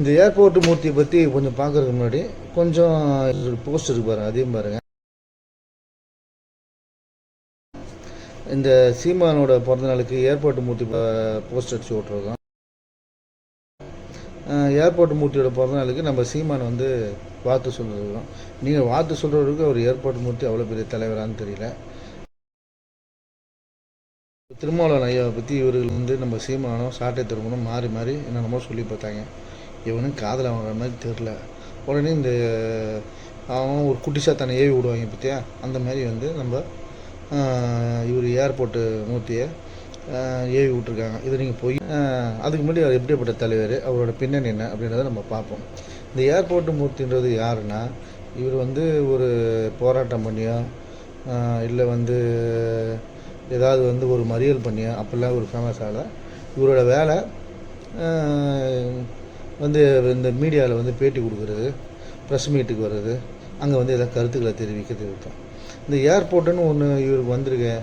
இந்த ஏர்போர்ட் மூர்த்தியை பற்றி கொஞ்சம் பார்க்கறதுக்கு முன்னாடி கொஞ்சம் போஸ்ட் இருக்கு பாருங்க அதையும் பாருங்க. இந்த சீமானோட பிறந்த நாளுக்கு ஏர்போர்ட் மூர்த்தி போஸ்ட் அடிச்சு விட்ருக்கோம் ஏர்போர்ட் மூர்த்தியோட பிறந்த நாளுக்கு நம்ம சீமான் வந்து வாழ்த்து சொல்கிறதும் நீங்கள் வாழ்த்து சொல்கிறவருக்கு அவர் ஏர்போர்ட் மூர்த்தி அவ்வளோ பெரிய தலைவரான்னு தெரியல. திருமாவளவன் ஐயாவை பற்றி இவர்கள் வந்து நம்ம சீமானும் சாட்டை திருமணம் மாறி மாறி என்னென்னமோ சொல்லி பார்த்தாங்க. இவனும் காதில் வாங்குற மாதிரி தெரில உடனே இந்த அவன் ஒரு குட்டிஷா தன்னை ஏவி விடுவாங்க பார்த்தியா? அந்த மாதிரி வந்து நம்ம இவர் ஏர்போர்ட்டு மூர்த்தியை ஏவி விட்ருக்காங்க இது நீங்கள் போய் அதுக்கு முன்னாடி அவர் எப்படிப்பட்ட தலைவர் அவரோட பின்னணி என்ன அப்படின்றத நம்ம பார்ப்போம். இந்த ஏர்போர்ட்டு மூர்த்தின்றது யாருன்னா இவர் வந்து ஒரு போராட்டம் பண்ணியோ இல்லை வந்து ஏதாவது வந்து ஒரு மறியல் பண்ணியோ அப்படிலாம் ஒரு ஃபேமஸ் ஆகலை இவரோட வேலை வந்து இந்த மீடியாவில் வந்து பேட்டி கொடுக்குறது ப்ரெஸ் மீட்டுக்கு வர்றது அங்கே வந்து எதாவது கருத்துக்களை தெரிவிக்கிறது இருக்கும். இந்த ஏர்போர்ட்டுன்னு ஒன்று இவருக்கு வந்திருக்கு.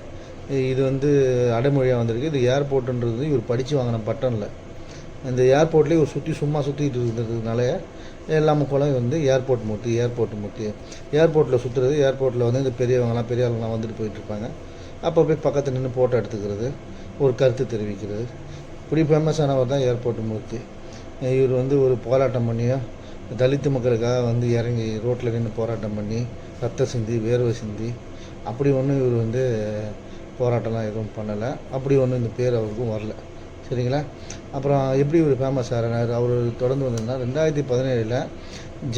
இது வந்து அடைமொழியாக வந்திருக்கு. இது ஏர்போர்ட்டுன்றது இவர் படித்து வாங்கின பட்டனில். இந்த ஏர்போர்ட்லேயே இவர் சுற்றி சும்மா சுற்றிட்டு இருந்ததுனால எல்லா மக்களும் வந்து ஏர்போர்ட் மூர்த்தி ஏர்போர்ட் மூர்த்தி ஏர்போர்ட்டில் சுற்றுறது ஏர்போர்ட்டில் வந்து இந்த பெரியவங்களாம் பெரிய ஆளுங்களாம் வந்துட்டு போயிட்டுருப்பாங்க அப்போ போய் பக்கத்தில் நின்று ஃபோட்டோ எடுத்துக்கிறது ஒரு கருத்து தெரிவிக்கிறது. இப்படி ஃபேமஸானவர் தான் ஏர்போர்ட் மூர்த்தி இவர் வந்து ஒரு போராட்டம் பண்ணியோ தலித்து மக்களுக்காக வந்து இறங்கி ரோட்டில் நின்று போராட்டம் பண்ணி ரத்தம் சிந்தி வேர்வை சிந்தி அப்படி ஒன்றும் இவர் வந்து போராட்டம்லாம் எதுவும் பண்ணலை. அப்படி ஒன்றும் இந்த பேர் அவருக்கும் வரல. சரிங்களா? அப்புறம் எப்படி இவர் ஃபேமஸ் ஆகிறார் அவர் தொடர்ந்து வந்ததுன்னா ரெண்டாயிரத்தி பதினேழில் ஜே